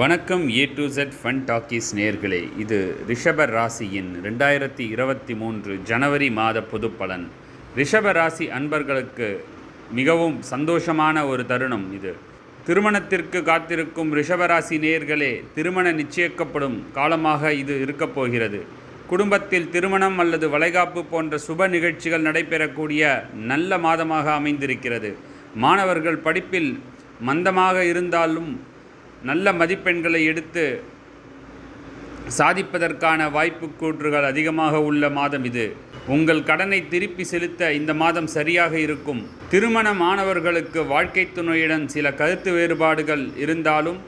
வணக்கம் A to Z fun talkies நேர்களே இது ரிஷப ராசியின் ரெண்டாயிரத்தி இருபத்தி மூன்று ஜனவரி மாத பொதுப்பலன். ரிஷப ராசி அன்பர்களுக்கு மிகவும் சந்தோஷமான ஒரு தருணம் இது. திருமணத்திற்கு காத்திருக்கும் ரிஷபராசி நேர்களே திருமண நிச்சயிக்கப்படும் காலமாக இது இருக்கப் போகிறது. குடும்பத்தில் திருமணம் அல்லது வளைகாப்பு போன்ற சுப நிகழ்ச்சிகள் நடைபெறக்கூடிய நல்ல மாதமாக அமைந்திருக்கிறது. மாணவர்கள் படிப்பில் மந்தமாக இருந்தாலும் நல்ல மதிப்பெண்களை எடுத்து சாதிப்பதற்கான வாய்ப்பு கூற்றுகள் அதிகமாக உள்ள மாதம் இது. உங்கள் கடனை திருப்பி செலுத்த இந்த மாதம் சரியாக இருக்கும். திருமண மாணவர்களுக்கு வாழ்க்கை துணையுடன் சில கருத்து வேறுபாடுகள் இருந்தாலும்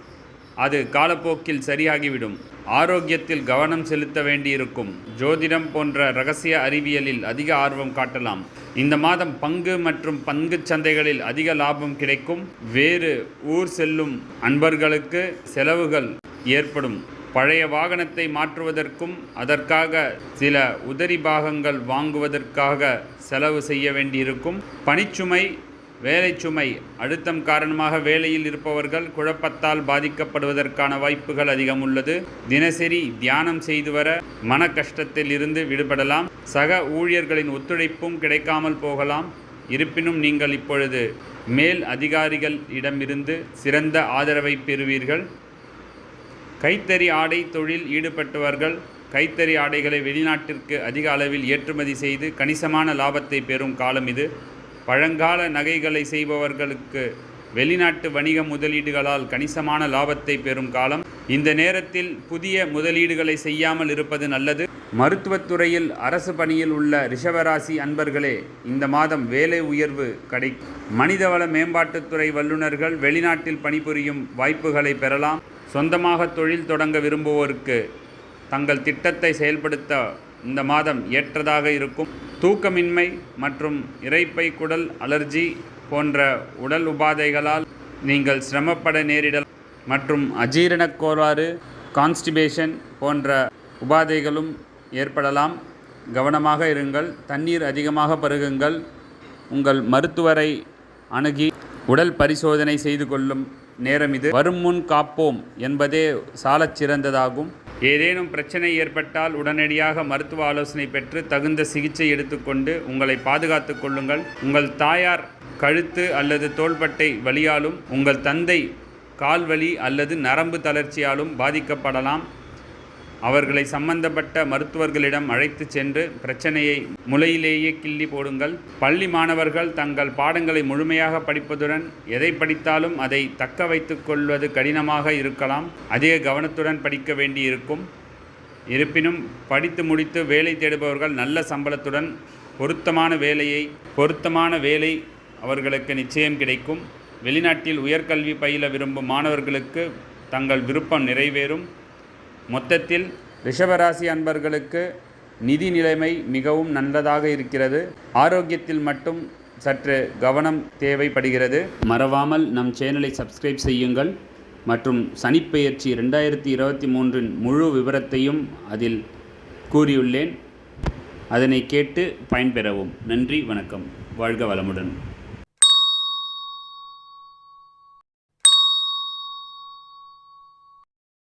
அது காலப்போக்கில் சரியாகிவிடும். ஆரோக்கியத்தில் கவனம் செலுத்த வேண்டியிருக்கும். ஜோதிடம் போன்ற ரகசிய அறிவியலில் அதிக ஆர்வம் காட்டலாம். இந்த மாதம் பங்கு மற்றும் பங்கு சந்தைகளில் அதிக லாபம் கிடைக்கும். வேறு ஊர் செல்லும் அன்பர்களுக்கு செலவுகள் ஏற்படும். பழைய வாகனத்தை மாற்றுவதற்கும் அதற்காக சில உதரி பாகங்கள் வாங்குவதற்காக செலவு செய்ய வேண்டியிருக்கும். பணிச்சுமை வேலைச்சுமை அழுத்தம் காரணமாக வேலையில் இருப்பவர்கள் குழப்பத்தால் பாதிக்கப்படுவதற்கான வாய்ப்புகள் அதிகம் உள்ளது. தினசரி தியானம் செய்து வர மன கஷ்டத்தில் இருந்து விடுபடலாம். சக ஊழியர்களின் ஒத்துழைப்பும் கிடைக்காமல் போகலாம். இருப்பினும் நீங்கள் இப்பொழுது மேல் அதிகாரிகள் இடமிருந்து சிறந்த ஆதரவை பெறுவீர்கள். கைத்தறி ஆடை தொழில் ஈடுபட்டவர்கள் கைத்தறி ஆடைகளை வெளிநாட்டிற்கு அதிக அளவில் ஏற்றுமதி செய்து கணிசமான லாபத்தை பெறும் காலம் இது. பழங்கால நகைகளை செய்பவர்களுக்கு வெளிநாட்டு வணிக முதலீடுகளால் கணிசமான லாபத்தை பெறும் காலம். இந்த நேரத்தில் புதிய முதலீடுகளை செய்யாமல் இருப்பது நல்லது. மருத்துவத்துறையில் அரசு பணியில் உள்ள ரிஷவராசி அன்பர்களே இந்த மாதம் வேலை உயர்வு கடை மனிதவள மேம்பாட்டுத்துறை வல்லுநர்கள் வெளிநாட்டில் பணிபுரியும் வாய்ப்புகளை பெறலாம். சொந்தமாக தொழில் தொடங்க விரும்புவோருக்கு தங்கள் திட்டத்தை செயல்படுத்த இந்த மாதம் ஏற்றதாக இருக்கும். தூக்கமின்மை மற்றும் இறைப்பை குடல் அலர்ஜி போன்ற உடல் உபாதைகளால் நீங்கள் சிரமப்பட நேரிடலாம். மற்றும் அஜீரணக் கோளாறு கான்ஸ்டிபேஷன் போன்ற உபாதைகளும் ஏற்படலாம். கவனமாக இருங்கள். தண்ணீர் அதிகமாக பருகுங்கள். உங்கள் மருத்துவரை அணுகி உடல் பரிசோதனை செய்து கொள்ளும் நேரம் இது. வரும் முன் காப்போம் என்பதே சாலச் சிறந்ததாகும். ஏதேனும் பிரச்சனை ஏற்பட்டால் உடனடியாக மருத்துவ ஆலோசனை பெற்று தகுந்த சிகிச்சை எடுத்துக்கொண்டு உங்களை பாதுகாத்துக் கொள்ளுங்கள். உங்கள் தாயார் கழுத்து அல்லது தோள்பட்டை வலியாலும் உங்கள் தந்தை கால்வலி அல்லது நரம்பு தளர்ச்சியாலும் பாதிக்கப்படலாம். அவர்களை சம்பந்தப்பட்ட மருத்துவர்களிடம் அழைத்து சென்று பிரச்சனையை முளையிலேயே கிள்ளி போடுங்கள். பள்ளி மாணவர்கள் தங்கள் பாடங்களை முழுமையாக படிப்பதுடன் எதை படித்தாலும் அதை தக்க வைத்து கொள்வது கடினமாக இருக்கலாம். அதிக கவனத்துடன் படிக்க வேண்டியிருக்கும். இருப்பினும் படித்து முடித்து வேலை தேடுபவர்கள் நல்ல சம்பளத்துடன் பொருத்தமான வேலையை பொருத்தமான வேலை அவர்களுக்கு நிச்சயம் கிடைக்கும். வெளிநாட்டில் உயர்கல்வி பயில விரும்பும் மாணவர்களுக்கு தங்கள் விருப்பம் நிறைவேறும். மொத்தத்தில் ரிஷபராசி அன்பர்களுக்கு நிதி நிலைமை மிகவும் நல்லதாக இருக்கிறது. ஆரோக்கியத்தில் மட்டும் சற்று கவனம் தேவைப்படுகிறது. மறவாமல் நம் சேனலை சப்ஸ்கிரைப் செய்யுங்கள். மற்றும் சனிப்பெயர்ச்சி ரெண்டாயிரத்தி இருபத்தி மூன்றின் முழு விவரத்தையும் அதில் கூறியுள்ளேன். அதனை கேட்டு பயன்பெறவும். நன்றி வணக்கம். வாழ்க வளமுடன்.